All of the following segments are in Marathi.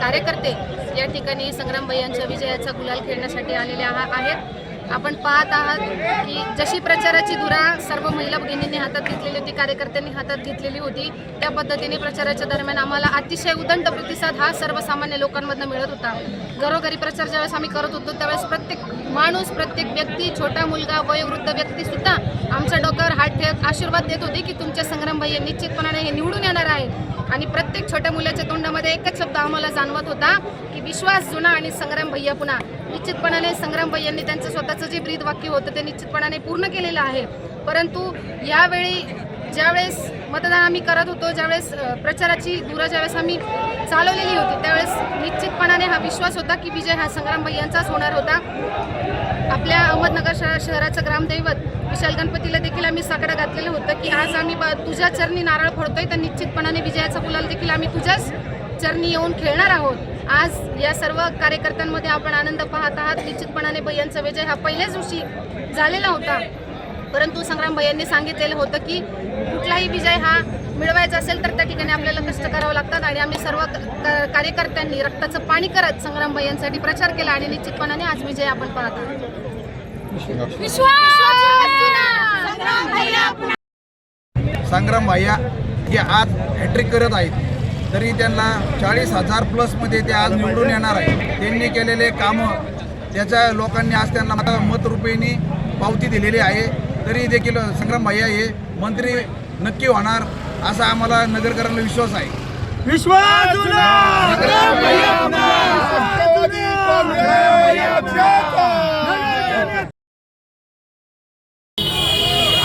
कार्यकर्ते या ठिकाणी संग्राम यांच्या विजयाचा गुलाल खेळण्यासाठी आलेले आहेत. आपण पाहत आहात की जशी प्रचाराची धुरा सर्व महिला भगिनींनी हातात घेतलेली होती कार्यकर्त्यांनी हातात घेतलेली होती त्या पद्धतीने प्रचाराच्या दरम्यान आम्हाला अतिशय उदंड प्रतिसाद हा सर्वसामान्य लोकांमधनं मिळत होता. घरोघरी प्रचार ज्यावेळेस आम्ही करत होतो त्यावेळेस प्रत्येक माणूस प्रत्येक व्यक्ती छोटा मुलगा वयोवृद्ध व्यक्तीसुद्धा आमच्या डोक्यावर हात ठेवत आशीर्वाद देत होते की तुमच्या संग्रामबाई निश्चितपणाने हे निवडून येणार आहे आणि प्रत्येक छोट्या मुलाच्या तोंडामध्ये एकच शब्द आम्हाला जाणवत होता की विश्वास जुना आणि संग्राम भैया पुन्हा निश्चितपणाने संग्राम यांनी त्यांचं स्वतःचं जे ब्रीद वाक्य होतं ते निश्चितपणाने पूर्ण केलेलं आहे. परंतु यावेळी ज्यावेळेस मतदान आम्ही करत होतो ज्यावेळेस प्रचाराची धुरा ज्यावेळेस आम्ही चालवलेली होती त्यावेळेस निश्चितपणाने हा विश्वास होता की विजय हा संग्राम भैयांचाच होणार होता. आपल्या अहमदनगर शहरा शहराचं ग्रामदैवत विशाल गणपतीला देखील आम्ही साकडं घातलेलं होतं की आज आम्ही ब- तुझ्या चरणी नारळ फोडतोय तर निश्चितपणाने विजयाचा गुलाल देखील आम्ही तुझ्याच चरणी येऊन खेळणार आहोत. आज या सर्व कार्यकर्त्यांमध्ये आपण आनंद पाहत आहात. निश्चितपणाने भैयांचा विजय हा पहिल्याच दिवशी झालेला होता. परंतु संग्राम भैयांनी सांगितलेलं होतं की कुठलाही विजय हा मिळवायचा असेल तर त्या ठिकाणी आपल्याला कष्ट करावं लागतात आणि आम्ही सर्व क- कार्यकर्त्यांनी रक्ताचं पाणी करत संग्राम भैयांसाठी प्रचार केला आणि निश्चितपणाने आज विजय आपण पाहत आहोत. संग्राम भैया हे आज हॅट्रिक करत आहेत तरी त्यांना चाळीस हजार प्लसमध्ये ते आज निवडून येणार आहे. त्यांनी केलेले कामं त्याच्या लोकांनी आज त्यांना मत मतरुपीने पावती दिलेली आहे. तरी देखील संग्राम भैया हे मंत्री नक्की होणार असा आम्हाला नगरकरांना विश्वास आहे.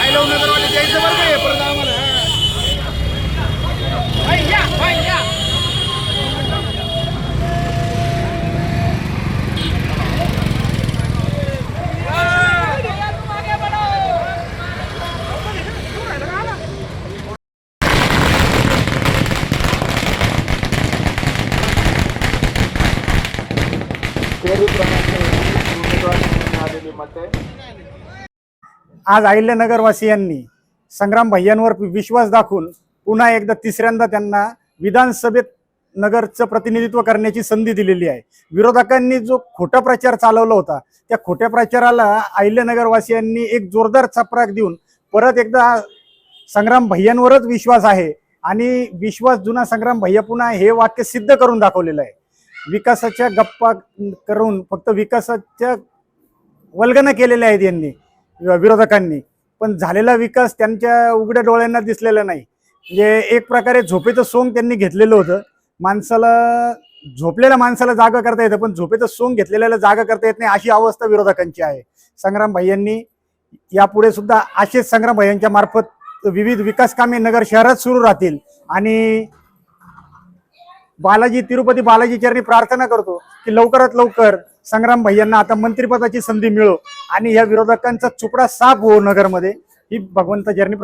आय लव नगरवाले द्यायचं बरं का हे परत आम्हाला आज अहिल्यानगरवासियांनी संग्राम भैयांवर विश्वास दाखवून पुन्हा एकदा तिसऱ्यांदा त्यांना विधानसभेत नगरचं प्रतिनिधित्व करण्याची संधी दिलेली आहे. विरोधकांनी जो खोटा प्रचार चालवला होता त्या खोट्या प्रचाराला अहिल्यानगरवासियांनी एक जोरदार चपराक देऊन परत एकदा संग्राम भैयांवरच विश्वास आहे आणि विश्वास जुना संग्राम भैया पुन्हा हे वाक्य सिद्ध करून दाखवलेलं आहे. विकासाच्या गप्पा करून फक्त विकासाच्या वल्गना केलेल्या आहेत यांनी विरोधकांनी. पण झालेला विकास त्यांच्या उघड्या डोळ्यांना दिसलेला नाही. म्हणजे एक प्रकारे झोपेचं सोंग त्यांनी घेतलेलं होतं. माणसाला झोपलेल्या माणसाला जागा करता येतं पण झोपेचं सोंग घेतलेल्याला जागा करता येत नाही अशी अवस्था विरोधकांची आहे. संग्राम भाई यापुढे सुद्धा असेच संग्राम भाई मार्फत विविध विकास कामे नगर शहरात सुरू राहतील आणि बालाजी तिरुपती बालाजी चरणी प्रार्थना करतो की लवकरात लवकर संग्राम भैयांना आता मंत्रिपदाची संधी मिळो आणि या विरोधकांचा चुपडा साफ हो नगरमध्ये. ही भगवंता चरणी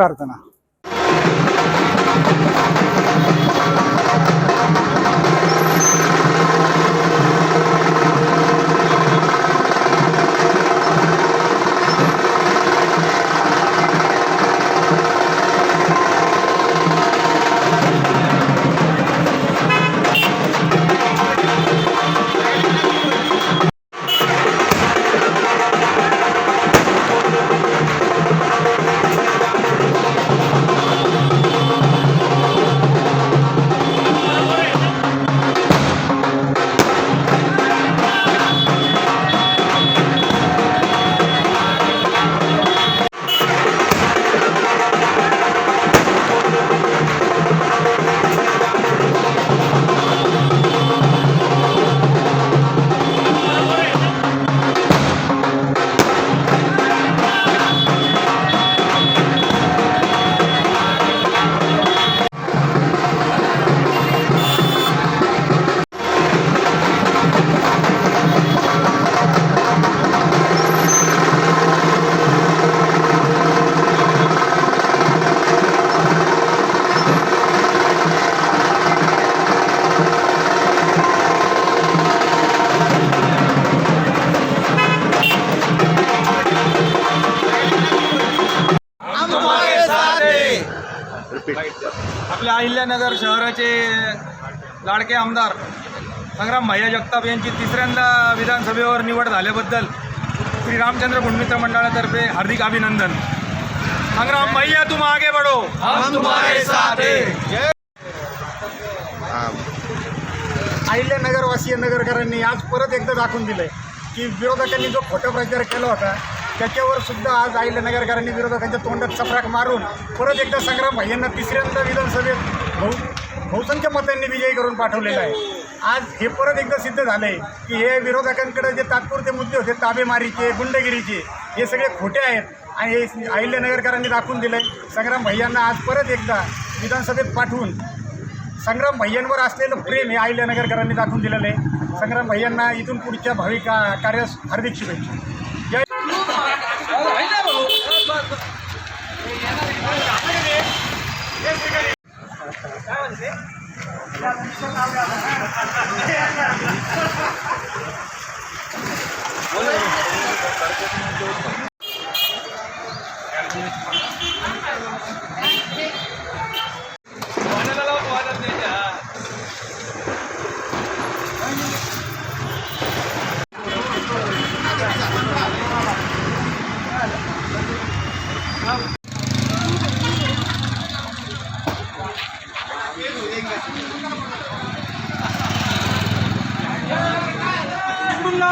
प्रार्थना आपल्या अहिल्यानगर शहराचे लाडके आमदार संग्राम भैया जगताप यांची तिसऱ्यांदा विधानसभेवर निवड झाल्याबद्दल श्री रामचंद्र गुणमित्र मंडळातर्फे हार्दिक अभिनंदन. संग्राम भैया तुम आगे बढ़ो. हम तुम्हारे साथ हैं. अहिल्यानगरवासीय नगरकरांनी आज परत एकदा दाखवून दिलंय की विरोधकांनी जो खोटा प्रचार केला होता त्याच्यावर सुद्धा आज अहिल्यानगरकरांनी विरोधकांच्या तोंडात चपराक मारून परत एकदा संग्राम यांना तिसऱ्यांदा विधानसभेत बहु बहुसंख्य मतांनी विजयी करून पाठवलेलं आहे. आज हे परत एकदा सिद्ध झालं आहे की हे विरोधकांकडे जे तात्पुरते मुद्दे होते ताबेमारीचे गुंडगिरीचे हे सगळे खोटे आहेत आणि हे अहिल्यानगरकरांनी दाखवून दिलं आहे संग्राम भैयांना आज परत एकदा विधानसभेत पाठवून संग्राम भैयांवर असलेलं प्रेम हे अहिल्यानगरकरांनी दाखवून दिलेलं आहे. संग्राम भैयांना इथून पुढच्या भावी का कार्यास हार्दिक शुभेच्छा. 따라가주세요.